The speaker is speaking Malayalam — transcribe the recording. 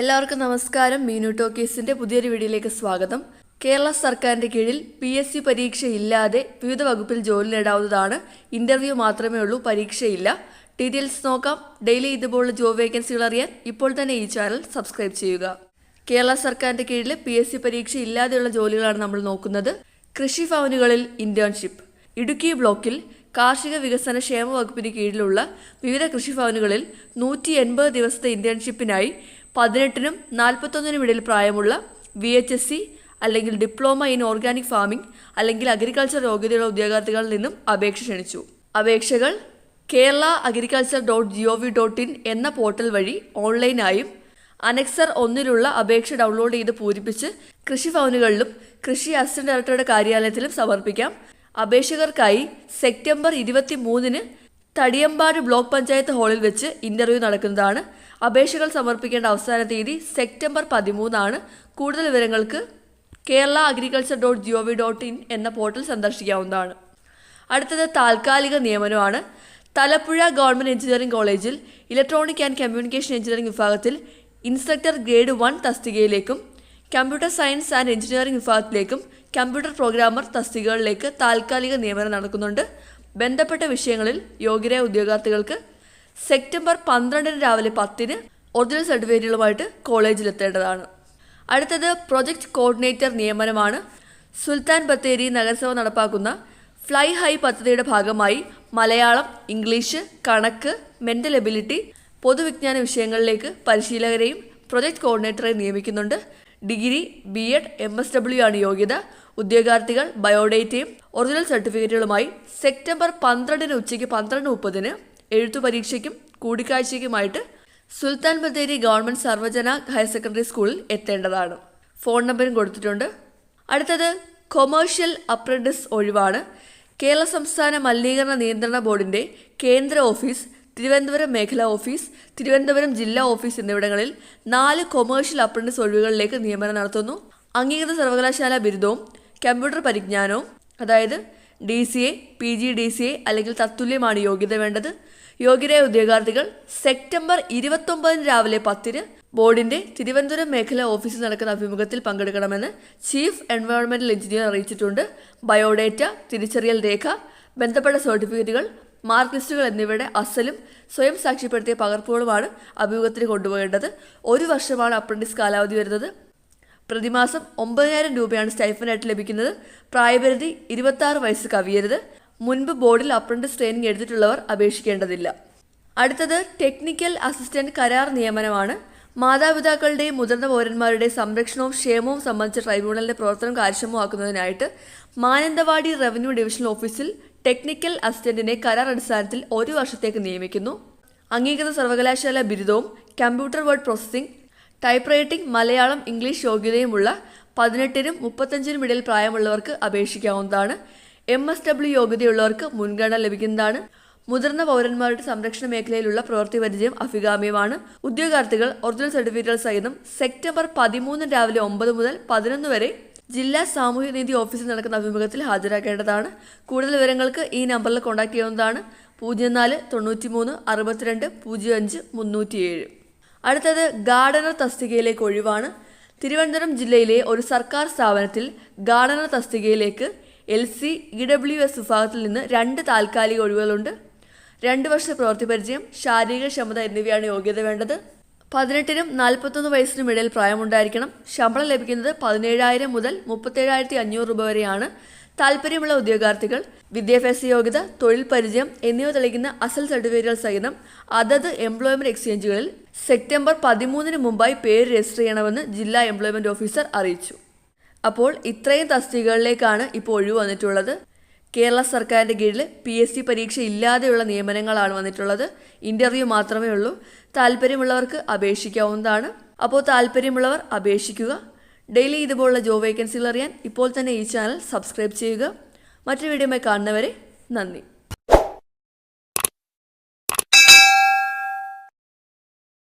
എല്ലാവർക്കും നമസ്കാരം. മീനു ടോക്കീസിന്റെ പുതിയൊരു വീഡിയോയിലേക്ക് സ്വാഗതം. കേരള സർക്കാരിന്റെ കീഴിൽ പി എസ് സി പരീക്ഷ ഇല്ലാതെ വിവിധ വകുപ്പിൽ ജോലി നേടാവുന്നതാണ്. ഇന്റർവ്യൂ മാത്രമേ ഉള്ളൂ പരീക്ഷയില്ല. ഡീറ്റെയിൽസ് നോക്കാം. ഡെയിലി ഇതുപോലുള്ള ജോബ് വേക്കൻസികൾ അറിയാൻ ഇപ്പോൾ തന്നെ ഈ ചാനൽ സബ്സ്ക്രൈബ് ചെയ്യുക. കേരള സർക്കാരിന്റെ കീഴിൽ പി എസ് സി പരീക്ഷ ഇല്ലാതെയുള്ള ജോലികളാണ് നമ്മൾ നോക്കുന്നത്. കൃഷി ഭവനുകളിൽ ഇന്റേൺഷിപ്പ് ഇടുക്കി ബ്ലോക്കിൽ കാർഷിക വികസന ക്ഷേമ വകുപ്പിന് കീഴിലുള്ള വിവിധ കൃഷിഭവനുകളിൽ നൂറ്റി എൺപത് ദിവസത്തെ ഇന്റേൺഷിപ്പിനായി പതിനെട്ടിനും നാൽപ്പത്തൊന്നിനും ഇടയിൽ പ്രായമുള്ള വി എച്ച് എസ് സി അല്ലെങ്കിൽ ഡിപ്ലോമ ഇൻ ഓർഗാനിക് ഫാമിംഗ് അല്ലെങ്കിൽ അഗ്രികൾച്ചർ യോഗ്യതയുള്ള ഉദ്യോഗാർത്ഥികളിൽ നിന്നും അപേക്ഷ ക്ഷണിച്ചു. അപേക്ഷകൾ Kerala agriculture dot G O V dot in എന്ന പോർട്ടൽ വഴി ഓൺലൈനായും അനക്സർ ഒന്നിലുള്ള അപേക്ഷ ഡൗൺലോഡ് ചെയ്ത് പൂരിപ്പിച്ച് കൃഷി ഭവനുകളിലും കൃഷി അസിസ്റ്റന്റ് ഡയറക്ടറുടെ കാര്യാലയത്തിലും സമർപ്പിക്കാം. അപേക്ഷകർക്കായി സെപ്റ്റംബർ ഇരുപത്തി മൂന്നിന് തടിയമ്പാട് ബ്ലോക്ക് പഞ്ചായത്ത് ഹാളിൽ വെച്ച് ഇന്റർവ്യൂ നടക്കുന്നതാണ് അപേക്ഷകൾ സമർപ്പിക്കേണ്ട അവസാന തീയതി സെപ്റ്റംബർ പതിമൂന്നാണ്. കൂടുതൽ വിവരങ്ങൾക്ക് Kerala agriculture dot G O V dot in എന്ന പോർട്ടൽ സന്ദർശിക്കാവുന്നതാണ്. അടുത്തത് താൽക്കാലിക നിയമനമാണ്. തലപ്പുഴ ഗവൺമെന്റ് എഞ്ചിനീയറിംഗ് കോളേജിൽ ഇലക്ട്രോണിക് ആൻഡ് കമ്മ്യൂണിക്കേഷൻ എഞ്ചിനീയറിംഗ് വിഭാഗത്തിൽ ഇൻസ്ട്രക്ടർ ഗ്രേഡ് വൺ തസ്തികയിലേക്കും കമ്പ്യൂട്ടർ സയൻസ് ആൻഡ് എഞ്ചിനീയറിംഗ് വിഭാഗത്തിലേക്കും കമ്പ്യൂട്ടർ പ്രോഗ്രാമർ തസ്തികകളിലേക്ക് താൽക്കാലിക നിയമനം നടക്കുന്നുണ്ട്. ബന്ധപ്പെട്ട വിഷയങ്ങളിൽ യോഗ്യരായ ഉദ്യോഗാർത്ഥികൾക്ക് സെപ്റ്റംബർ പന്ത്രണ്ടിന് രാവിലെ പത്തിന് ഒറിജിനൽ സർട്ടിഫിക്കറ്റുകളുമായിട്ട് കോളേജിൽ എത്തേണ്ടതാണ്. അടുത്തത് പ്രൊജക്ട് കോർഡിനേറ്റർ നിയമനമാണ്. സുൽത്താൻ ബത്തേരി നഗരസഭ നടപ്പാക്കുന്ന ഫ്ലൈ ഹൈ പദ്ധതിയുടെ ഭാഗമായി മലയാളം ഇംഗ്ലീഷ് കണക്ക് മെന്റൽ എബിലിറ്റി പൊതുവിജ്ഞാന വിഷയങ്ങളിലേക്ക് പരിശീലകരെയും പ്രൊജക്ട് കോർഡിനേറ്ററെയും നിയമിക്കുന്നുണ്ട്. Degree B Ed M S W ആണ് യോഗ്യത. ഉദ്യോഗാർത്ഥികൾ ബയോഡേറ്റയും ഒറിജിനൽ സർട്ടിഫിക്കറ്റുകളുമായി സെപ്റ്റംബർ പന്ത്രണ്ടിന് ഉച്ചയ്ക്ക് പന്ത്രണ്ട് മുപ്പതിന് എഴുത്തു പരീക്ഷയ്ക്കും കൂടിക്കാഴ്ചയ്ക്കുമായിട്ട് Sultan Bathery government Sarvajana higher secondary സ്കൂളിൽ എത്തേണ്ടതാണ്. ഫോൺ നമ്പറും കൊടുത്തിട്ടുണ്ട്. അടുത്തത് കൊമേഴ്ഷ്യൽ അപ്രന്റിസ് ഒഴിവാണ്. കേരള സംസ്ഥാന മലിനീകരണ നിയന്ത്രണ ബോർഡിന്റെ കേന്ദ്ര ഓഫീസ് തിരുവനന്തപുരം മേഖലാ ഓഫീസ് തിരുവനന്തപുരം ജില്ലാ ഓഫീസ് എന്നിവിടങ്ങളിൽ നാല് കൊമേഴ്ഷ്യൽ അപ്രന്റിസ് ഒഴിവുകളിലേക്ക് നിയമനം നടത്തുന്നു. അംഗീകൃത സർവകലാശാല ബിരുദവും കമ്പ്യൂട്ടർ പരിജ്ഞാനവും അതായത് D C A P G D C A അല്ലെങ്കിൽ തത്തുല്യമാണ് യോഗ്യത വേണ്ടത്. യോഗ്യരായ ഉദ്യോഗാർത്ഥികൾ സെപ്റ്റംബർ ഇരുപത്തൊമ്പതിന് രാവിലെ പത്തിന് ബോർഡിന്റെ തിരുവനന്തപുരം മേഖലാ ഓഫീസിൽ നടക്കുന്ന അഭിമുഖത്തിൽ പങ്കെടുക്കണമെന്ന് ചീഫ് എൻവയോൺമെന്റൽ എഞ്ചിനീയർ അറിയിച്ചിട്ടുണ്ട്. ബയോഡേറ്റ തിരിച്ചറിയൽ രേഖ ബന്ധപ്പെട്ട സർട്ടിഫിക്കറ്റുകൾ മാർക്ക് ലിസ്റ്റുകൾ എന്നിവയുടെ അസലും സ്വയം സാക്ഷ്യപ്പെടുത്തിയ പകർപ്പുകളുമാണ് അഭിമുഖത്തിന് കൊണ്ടുപോകേണ്ടത്. ഒരു വർഷമാണ് അപ്രന്റീസ് കാലാവധി വരുന്നത്. പ്രതിമാസം ഒമ്പതിനായിരം രൂപയാണ് സ്റ്റൈഫനായിട്ട് ലഭിക്കുന്നത്. പ്രായപരിധി ഇരുപത്തി വയസ്സ് കവിയരുത്. മുൻപ് ബോർഡിൽ അപ്രന്റീസ് ട്രെയിനിങ് എടുത്തിട്ടുള്ളവർ അപേക്ഷിക്കേണ്ടതില്ല. അടുത്തത് ടെക്നിക്കൽ അസിസ്റ്റന്റ് കരാർ നിയമനമാണ്. മാതാപിതാക്കളുടെയും മുതിർന്ന പൗരന്മാരുടെയും സംരക്ഷണവും ക്ഷേമവും സംബന്ധിച്ച ട്രൈബ്യൂണലിന്റെ പ്രവർത്തനം കാര്യക്ഷമമാക്കുന്നതിനായിട്ട് മാനന്തവാടി റവന്യൂ ഡിവിഷണൽ ഓഫീസിൽ ടെക്നിക്കൽ അസിസ്റ്റന്റിനെ കരാർ അടിസ്ഥാനത്തിൽ ഒരു വർഷത്തേക്ക് നിയമിക്കുന്നു. അംഗീകൃത സർവകലാശാല ബിരുദവും computer word processing type writing Malayalam English യോഗ്യതയുമുള്ള പതിനെട്ടിനും മുപ്പത്തഞ്ചിനും ഇടയിൽ പ്രായമുള്ളവർക്ക് അപേക്ഷിക്കാവുന്നതാണ്. എം എസ് ഡബ്ല്യു യോഗ്യതയുള്ളവർക്ക് മുൻഗണന ലഭിക്കുന്നതാണ്. മുതിർന്ന പൗരന്മാരുടെ സംരക്ഷണ മേഖലയിലുള്ള പ്രവൃത്തി പരിചയം അഭികാമ്യമാണ്. ഉദ്യോഗാർത്ഥികൾ ഒറിജിനൽ സർട്ടിഫിക്കറ്റുകൾ സഹിതം സെപ്റ്റംബർ പതിമൂന്ന് രാവിലെ ഒമ്പത് മുതൽ പതിനൊന്ന് വരെ ജില്ലാ സാമൂഹ്യനീതി ഓഫീസിൽ നടക്കുന്ന അഭിമുഖത്തിൽ ഹാജരാക്കേണ്ടതാണ്. കൂടുതൽ വിവരങ്ങൾക്ക് ഈ നമ്പറിൽ കോൺടാക്ട് ചെയ്യാവുന്നതാണ്. പൂജ്യം നാല് തൊണ്ണൂറ്റി മൂന്ന് അറുപത്തിരണ്ട് പൂജ്യം അഞ്ച് മുന്നൂറ്റിയേഴ്. അടുത്തത് ഗാർഡനർ തസ്തികയിലേക്ക് ഒഴിവാണ്. തിരുവനന്തപുരം ജില്ലയിലെ ഒരു സർക്കാർ സ്ഥാപനത്തിൽ ഗാർഡനർ തസ്തികയിലേക്ക് L C E W S വിഭാഗത്തിൽ നിന്ന് രണ്ട് താൽക്കാലിക ഒഴിവുകളുണ്ട്. രണ്ട് വർഷത്തെ പ്രവൃത്തി പരിചയം ശാരീരിക ക്ഷമത എന്നിവയാണ് യോഗ്യത വേണ്ടത്. പതിനെട്ടിനും നാൽപ്പത്തൊന്ന് വയസ്സിനും ഇടയിൽ പ്രായമുണ്ടായിരിക്കണം. ശമ്പളം ലഭിക്കുന്നത് പതിനേഴായിരം മുതൽ മുപ്പത്തേഴായിരത്തി അഞ്ഞൂറ് രൂപ വരെയാണ്. താല്പര്യമുള്ള ഉദ്യോഗാർത്ഥികൾ വിദ്യാഭ്യാസ യോഗ്യത തൊഴിൽ പരിചയം എന്നിവ തെളിയിക്കുന്ന അസൽ സർട്ടിഫിക്കറ്റുകൾ സഹിതം അതത് എംപ്ലോയ്മെന്റ് എക്സ്ചേഞ്ചുകളിൽ സെപ്റ്റംബർ പതിമൂന്നിന് മുമ്പായി പേര് രജിസ്റ്റർ ചെയ്യണമെന്ന് ജില്ലാ എംപ്ലോയ്മെന്റ് ഓഫീസർ അറിയിച്ചു. അപ്പോൾ ഇത്രയും തസ്തികകളിലേക്കാണ് ഇപ്പോൾ ഒഴിവ് വന്നിട്ടുള്ളത്. കേരള സർക്കാരിന്റെ കീഴിൽ പി എസ് സി പരീക്ഷ ഇല്ലാതെയുള്ള നിയമനങ്ങളാണ് വന്നിട്ടുള്ളത്. ഇന്റർവ്യൂ മാത്രമേ ഉള്ളൂ. താല്പര്യമുള്ളവർക്ക് അപേക്ഷിക്കാവുന്നതാണ്. അപ്പോൾ താല്പര്യമുള്ളവർ അപേക്ഷിക്കുക. ഡെയിലി ഇതുപോലുള്ള ജോബ് വേക്കൻസികൾ അറിയാൻ ഇപ്പോൾ തന്നെ ഈ ചാനൽ സബ്സ്ക്രൈബ് ചെയ്യുക. മറ്റൊരു വീഡിയോമായി കാണുന്നവരെ നന്ദി.